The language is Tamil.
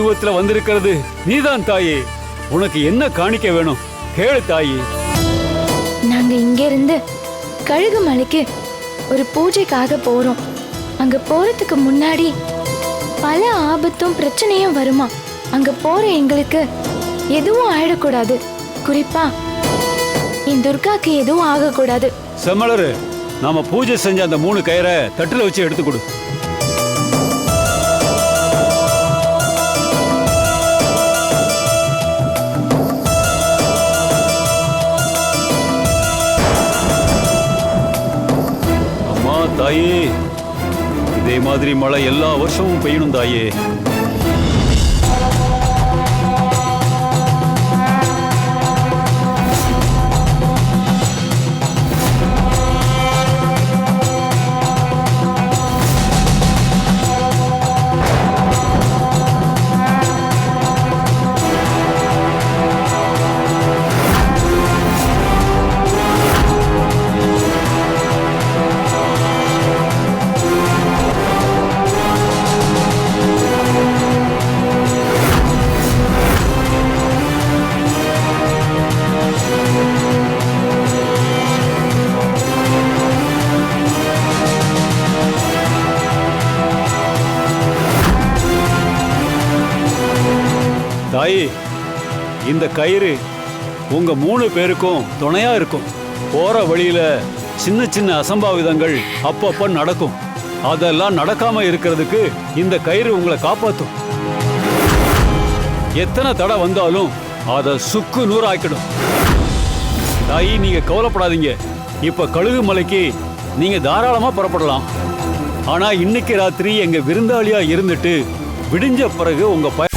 உருவத்துல வந்திருக்கிறது. நீதான் தாயே. உனக்கு என்ன காணிக்க வேணும்? கேளு தாயே. நாங்க இங்க இருந்து கழுகு மலைக்கு ஒரு பூஜைக்காக போறோம். அங்க போறதுக்கு முன்னாடி பல ஆபத்தும் பிரச்சனையும் வருமா? அங்க போற எங்களுக்கு எதுவும் ஆயிடக்கூடாது. குறிப்பா என் துர்காக்கு எதுவும் ஆகக்கூடாது. செம்மலரு நாம பூஜை செஞ்ச அந்த மூணு கயிறை தட்டுல வச்சு எடுத்து தாயே. இதே மாதிரி மழை எல்லா வருஷமும் பெய்யணும் தாயே. தாயி இந்த கயிறு உங்க மூணு பேருக்கும் துணையா இருக்கும். போற வழியில சின்ன சின்ன அசம்பாவிதங்கள் அப்பப்ப நடக்கும். அதெல்லாம் நடக்காம இருக்கிறதுக்கு இந்த கயிறு உங்களை காப்பாத்தும். எத்தனை தடை வந்தாலும் அதை சுக்கு நூறாக்கிடும். தாயி நீங்க கவலைப்படாதீங்க. இப்ப கழுகு மலைக்கு நீங்க தாராளமா புறப்படலாம். ஆனா இன்னைக்கு ராத்திரி எங்க விருந்தாளியா இருந்துட்டு விடிஞ்ச பிறகு உங்க பய